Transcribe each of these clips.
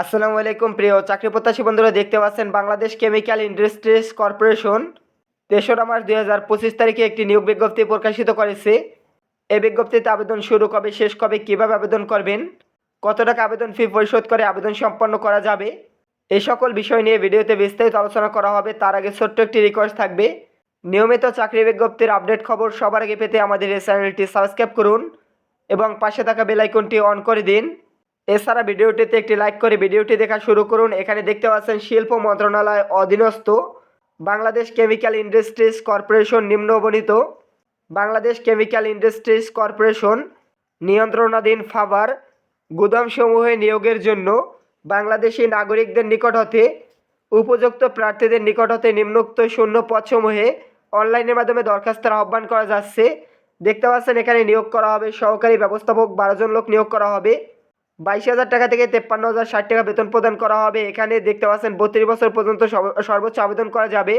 আসসালামু আলাইকুম, প্রিয় চাকরি প্রত্যাশী বন্ধুরা, দেখতে পাচ্ছেন বাংলাদেশ কেমিক্যাল ইন্ডাস্ট্রিজ কর্পোরেশন তেসরা মার্চ দুই হাজার পঁচিশ তারিখে একটি নিয়োগ বিজ্ঞপ্তি প্রকাশিত করেছে। এই বিজ্ঞপ্তিতে আবেদন শুরু কবে, শেষ কবে, কীভাবে আবেদন করবেন, কত টাকা আবেদন ফি পরিশোধ করে আবেদন সম্পন্ন করা যাবে, এই সকল বিষয় নিয়ে ভিডিওতে বিস্তারিত আলোচনা করা হবে। তার আগে ছোট্ট একটি রিকোয়েস্ট থাকবে, নিয়মিত চাকরি বিজ্ঞপ্তির আপডেট খবর সবার আগে পেতে আমাদের এই চ্যানেলটি সাবস্ক্রাইব করুন এবং পাশে থাকা বেল আইকনটি অন করে দিন। এছাড়া ভিডিওটিতে একটি লাইক করে ভিডিওটি দেখা শুরু করুন। এখানে দেখতে পাচ্ছেন শিল্প মন্ত্রণালয় অধীনস্থ বাংলাদেশ কেমিক্যাল ইন্ডাস্ট্রিজ কর্পোরেশন নিম্নবণিত। বাংলাদেশ কেমিক্যাল ইন্ডাস্ট্রিজ কর্পোরেশন নিয়ন্ত্রণাধীন ফাবার গুদামসমূহে নিয়োগের জন্য বাংলাদেশি নাগরিকদের নিকট হতে, উপযুক্ত প্রার্থীদের নিকট হতে নিম্নোক্ত শূন্য পদসমূহে অনলাইনের মাধ্যমে দরখাস্তের আহ্বান করা যাচ্ছে। দেখতে পাচ্ছেন এখানে নিয়োগ করা হবে সহকারী ব্যবস্থাপক বারোজন লোক নিয়োগ করা হবে। বাইশ হাজার টাকা থেকে তেপ্পান্ন হাজার ষাট টাকা বেতন প্রদান করা হবে। এখানে দেখতে পাচ্ছেন বত্রিশ বছর পর্যন্ত সর্বোচ্চ আবেদন করা যাবে।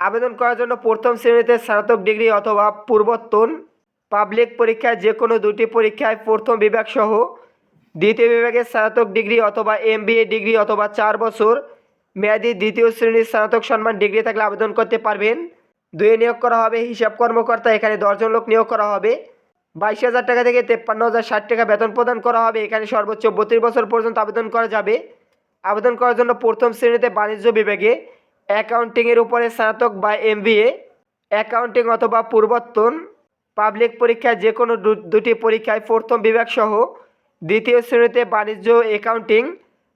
আবেদন করার জন্য প্রথম শ্রেণীতে স্নাতক ডিগ্রি অথবা পূর্বত্তন পাবলিক পরীক্ষায় যে কোনো দুটি পরীক্ষায় প্রথম বিভাগ সহ দ্বিতীয় বিভাগে স্নাতক ডিগ্রি অথবা এমবিএ ডিগ্রি অথবা চার বছর মেয়াদি দ্বিতীয় শ্রেণির স্নাতক সম্মান ডিগ্রি থাকলে আবেদন করতে পারবেন। দুয়ে নিয়োগ করা হবে, হিসাব কর্মকর্তা এখানে দশজন লোক নিয়োগ করা হবে। বাইশ হাজার টাকা থেকে তেপ্পান্ন হাজার ষাট টাকা বেতন প্রদান করা হবে। এখানে সর্বোচ্চ বত্রিশ বছর পর্যন্ত আবেদন করা যাবে। আবেদন করার জন্য প্রথম শ্রেণীতে বাণিজ্য বিভাগে অ্যাকাউন্টিংয়ের উপরে স্নাতক বা এমবিএ, অ্যাকাউন্টিং অথবা পূর্বতন পাবলিক পরীক্ষায় যে কোনো দুটি পরীক্ষায় প্রথম বিভাগ সহ দ্বিতীয় শ্রেণীতে বাণিজ্য অ্যাকাউন্টিং,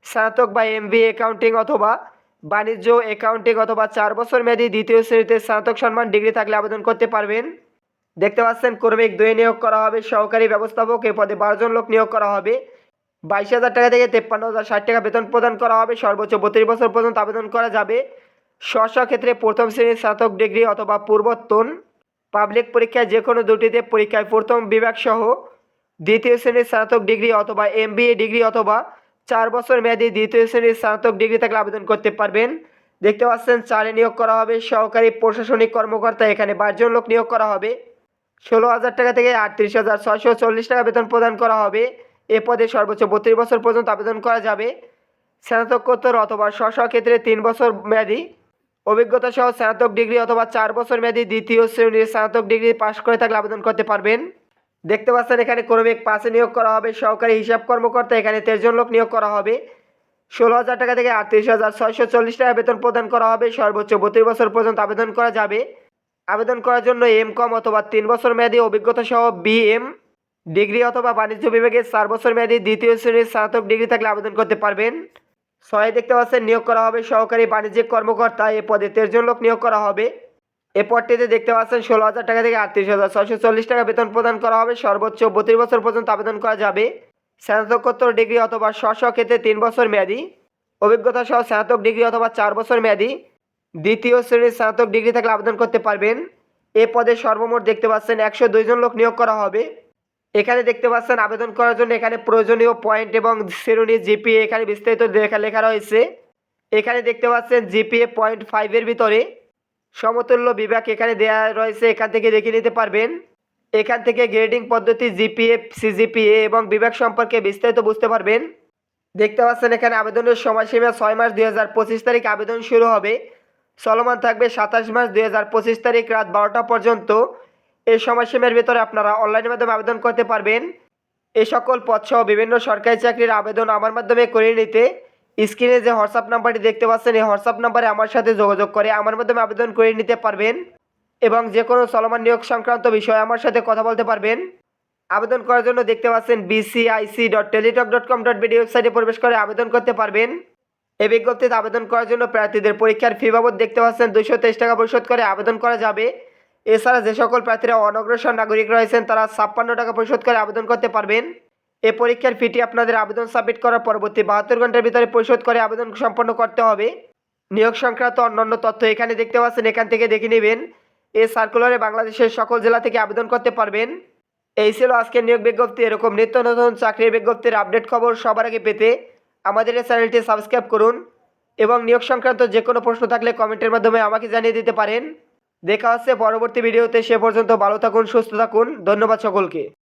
স্নাতক বা এমবিএ অ্যাকাউন্টিং অথবা বাণিজ্য অ্যাকাউন্টিং অথবা চার বছর মেয়াদী দ্বিতীয় শ্রেণীতে স্নাতক সম্মান ডিগ্রি থাকলে আবেদন করতে পারবেন। দেখতে পাচ্ছেন, কর্মিক দুই নিয়োগ করা হবে, সহকারী ব্যবস্থাপক এই পদে বারো জন লোক নিয়োগ করা হবে। বাইশ হাজার টাকা থেকে তেপ্পান্ন হাজার ষাট টাকা বেতন প্রদান করা হবে, সর্বোচ্চ বত্রিশ বছর পর্যন্ত আবেদন করা যাবে। স্ব ক্ষেত্রে প্রথম শ্রেণির স্নাতক ডিগ্রি অথবা পূর্বত্তন, পাবলিক পরীক্ষায় যে কোনো দুটিতে পরীক্ষায় প্রথম বিভাগ সহ দ্বিতীয় শ্রেণির স্নাতক ডিগ্রি অথবা এমবিএ ডিগ্রি অথবা চার বছর মেয়াদী দ্বিতীয় শ্রেণির স্নাতক ডিগ্রি থাকলে আবেদন করতে পারবেন। দেখতে পাচ্ছেন, চারে নিয়োগ করা হবে, সহকারী প্রশাসনিক কর্মকর্তা এখানে বাইশজন লোক নিয়োগ করা হবে। ষোলো হাজার টাকা থেকে আটত্রিশ হাজার ছয়শো চল্লিশ টাকা বেতন প্রদান করা হবে। এ পদে সর্বোচ্চ বত্রিশ বছর পর্যন্ত আবেদন করা যাবে। স্নাতকোত্তর অথবা স্ব ক্ষেত্রে তিন বছর মেয়াদী অভিজ্ঞতা সহ স্নাতক ডিগ্রি অথবা চার বছর মেয়াদী দ্বিতীয় শ্রেণির স্নাতক ডিগ্রি পাশ করে থাকলে আবেদন করতে পারবেন। দেখতে পাচ্ছেন, এখানে ক্রমিক পাশে নিয়োগ করা হবে। সহকারী হিসাব কর্মকর্তা, এখানে তেরোজন লোক নিয়োগ করা হবে। ষোলো হাজার টাকা থেকে আটত্রিশ হাজার ছয়শো চল্লিশ টাকা বেতন প্রদান করা হবে। সর্বোচ্চ বত্রিশ বছর পর্যন্ত আবেদন করা যাবে। আবেদন করার জন্য এম কম অথবা তিন বছর মেয়াদী অভিজ্ঞতা সহ বিএম ডিগ্রি অথবা বাণিজ্য বিভাগে চার বছর মেয়াদী দ্বিতীয় শ্রেণির স্নাতক ডিগ্রি থাকলে আবেদন করতে পারবেন। ছয় দেখতে পাচ্ছেন, নিয়োগ করা হবে সহকারী বাণিজ্যিক কর্মকর্তা। এ পদে তেরোজন লোক নিয়োগ করা হবে। এ পদটিতে দেখতে পাচ্ছেন, ষোলো হাজার টাকা থেকে আটত্রিশ হাজার ছয়শো চল্লিশ টাকা বেতন প্রদান করা হবে। সর্বোচ্চ বত্রিশ বছর পর্যন্ত আবেদন করা যাবে। স্নাতকোত্তর ডিগ্রি অথবা স্ব ক্ষেত্রে তিন বছর মেয়াদী। অভিজ্ঞতা সহ স্নাতক ডিগ্রি অথবা চার বছর মেয়াদী। দ্বিতীয় শ্রেণির স্নাতক ডিগ্রি থাকলে আবেদন করতে পারবেন। এ পদে সর্বমোট দেখতে পাচ্ছেন একশো দুইজন লোক নিয়োগ করা হবে। এখানে দেখতে পাচ্ছেন আবেদন করার জন্য এখানে প্রয়োজনীয় পয়েন্ট এবং শ্রেণি জিপিএ এখানে বিস্তারিত লেখা লেখা রয়েছে। এখানে দেখতে পাচ্ছেন জিপিএ পয়েন্ট ফাইভের ভিতরে সমতুল্য বিভাগ এখানে দেওয়া রয়েছে, এখান থেকে দেখে নিতে পারবেন। এখান থেকে গ্রেডিং পদ্ধতি, জিপিএ, সিজিপিএ এবং বিভাগ সম্পর্কে বিস্তারিত বুঝতে পারবেন। দেখতে পাচ্ছেন এখানে আবেদনের সময়সীমা ছয় মাস দুই হাজার পঁচিশ তারিখ আবেদন শুরু হবে। চলমান থাকবে সাতাশ মাস দুই হাজার পঁচিশ তারিখ রাত বারোটা পর্যন্ত। এই সময়সীমার ভিতরে আপনারা অনলাইনের মাধ্যমে আবেদন করতে পারবেন। এই সকল পদসহ বিভিন্ন সরকারি চাকরির আবেদন আমার মাধ্যমে করে নিতে স্ক্রিনে যে হোয়াটসঅ্যাপ নাম্বারটি দেখতে পাচ্ছেন, এই হোয়াটসঅ্যাপ নাম্বারে আমার সাথে যোগাযোগ করে আমার মাধ্যমে আবেদন করে নিতে পারবেন এবং যে কোনো চলমান নিয়োগ সংক্রান্ত বিষয়ে আমার সাথে কথা বলতে পারবেন। আবেদন করার জন্য দেখতে পাচ্ছেন BCIC dot Teletalk dot com dot BD ওয়েবসাইটে প্রবেশ করে আবেদন করতে পারবেন। এই বিজ্ঞপ্তিতে আবেদন করার জন্য প্রার্থীদের পরীক্ষার ফি বাবদ দেখতে পাচ্ছেন দুইশো তেইশ টাকা পরিশোধ করে আবেদন করা যাবে। এছাড়া যে সকল প্রার্থীরা অনগ্রসর নাগরিক রয়েছেন, তারা ছাপ্পান্ন টাকা পরিশোধ করে আবেদন করতে পারবেন। এ পরীক্ষার ফিটি আপনাদের আবেদন সাবমিট করার পরবর্তী বাহাত্তর ঘণ্টার ভিতরে পরিশোধ করে আবেদন সম্পন্ন করতে হবে। নিয়োগ সংক্রান্ত অন্যান্য তথ্য এখানে দেখতে পাচ্ছেন, এখান থেকে দেখে নেবেন। এ সার্কুলারে বাংলাদেশের সকল জেলা থেকে আবেদন করতে পারবেন। এই ছিল আজকের নিয়োগ বিজ্ঞপ্তি। এরকম নিত্য নতুন চাকরির বিজ্ঞপ্তির আপডেট খবর সবার আগে পেতে আমাদের এই চ্যানেলটি সাবস্ক্রাইব করুন এবং নিয়োগ সংক্রান্ত যে কোনো প্রশ্ন থাকলে কমেন্টের মাধ্যমে আমাকে জানিয়ে দিতে পারেন। দেখা হচ্ছে পরবর্তী ভিডিওতে, সে পর্যন্ত ভালো থাকুন, সুস্থ থাকুন। ধন্যবাদ সকলকে।